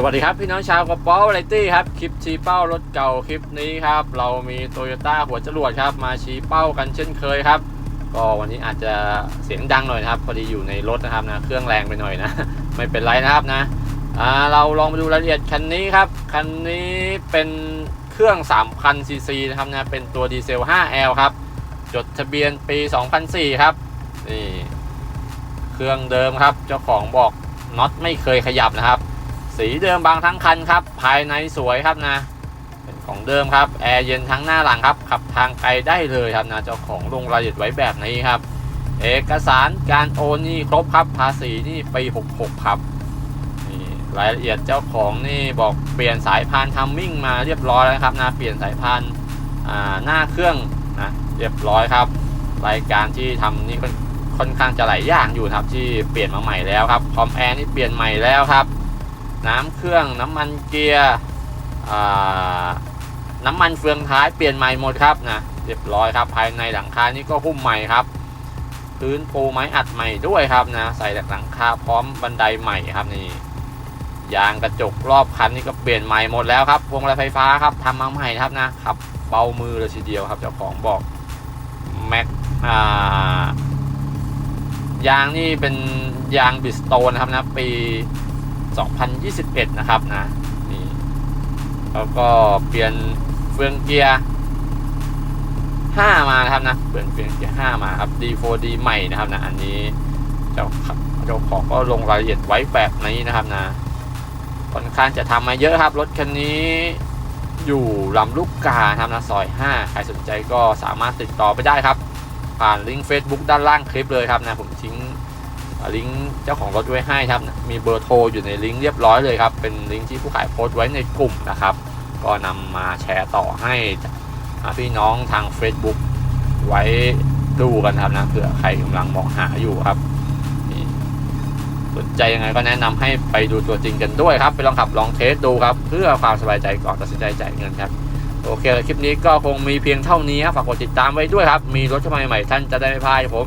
สวัสดีครับ พี่น้องชาวกระเป๋าไรตี้ครับ คลิปชี้เป้ารถเก่าคลิปนี้ครับ เรามีโตโยต้าหัวจรวดครับ มาชี้เป้ากันเช่นเคยครับ ก็วันนี้อาจจะเสียงดังหน่อยนะครับพอดีอยู่ในรถนะครับนะเครื่องแรงไปหน่อยนะ ไม่เป็นไรนะครับนะอ่าเราลองมาดูรายละเอียดคันนี้ครับคันนี้เป็นเครื่อง3,000ซีซีนะครับนะเป็นตัวดีเซล 5L ครับ จดทะเบียนปี 2004 ครับนี่เครื่องเดิมครับเจ้าของบอกน็อตไม่เคยขยับนะครับ สีเดิมบางทั้งคันครับ ภายในสวยครับนะ เป็นของเดิมครับ แอร์เย็นทั้งหน้าหลังครับ ขับทางไกลได้เลยครับนะเจ้าของลงรายละเอียดไว้แบบนี้ครับ เอกสารการโอนนี่ครบครับ ภาษีนี่ปี66ครับนี่รายละเอียดเจ้าของนี่บอกเปลี่ยนสายพานทัมมิ่งมาเรียบร้อยแล้วครับนะเปลี่ยนสายพานอ่าหน้าเครื่องนะเรียบร้อยครับ รายการที่ทำนี่ค่อนข้างจะหลายอย่างอยู่ครับที่เปลี่ยนมาใหม่แล้วครับคอมแอร์นี่เปลี่ยนใหม่แล้วครับ น้ำเครื่องน้ำมันเกียร์น้ำมันเฟืองท้ายเปลี่ยนใหม่หมดครับนะเรียบร้อยครับภายในหลังคานี่ก็หุ้มใหม่ครับ พื้นปูไม้อัดใหม่ด้วยครับนะใส่หลังคาพร้อมบันไดใหม่ครับนี่ยางกระจกรอบคันนี่ก็เปลี่ยนใหม่หมดแล้วครับพวงมาลัยไฟฟ้าครับทำมาใหม่ครับนะขับเบามือเลยทีเดียวครับเจ้าของบอกแม็กยางนี่เป็นยางบิสโตนนะครับนะปี 2021 นะครับนะนี่แล้วก็เปลี่ยนเฟืองเกียร์ 5 มานะครับนะเปลี่ยนเฟืองเกียร์ 5 มาครับ D4D ใหม่นะครับนะอันนี้เจ้าเจ้าของก็ลงรายละเอียดไว้แบบนี้นะครับนะค่อนข้างจะทำมาเยอะครับ รถคันนี้อยู่ลำลูกกาครับนะซอย 5 ใครสนใจก็สามารถติดต่อไปได้ครับ ผ่านลิงก์ Facebook ด้านล่างคลิปเลยครับนะผมทิ้ง ลิงก์เจ้าของรถไว้ให้ครับ มีเบอร์โทรอยู่ในลิงก์เรียบร้อยเลยครับ เป็นลิงก์ที่ผู้ขายโพสต์ไว้ในกลุ่มนะครับ ก็นำมาแชร์ต่อให้พี่น้องทาง Facebook ไว้ดูกันครับนะเผื่อใครกำลังมองหาอยู่ครับสนใจยังไงก็แนะนำให้ไปดูตัวจริงกันด้วยครับ ไปลองขับลองเทสดูครับ เพื่อความสบายใจก่อนตัดสินใจจ่ายเงินครับโอเคคลิปนี้ก็คงมีเพียงเท่านี้ฝากกดติดตามไว้ด้วยครับ มีรถใหม่ๆท่านจะได้ไม่พลาดครับผม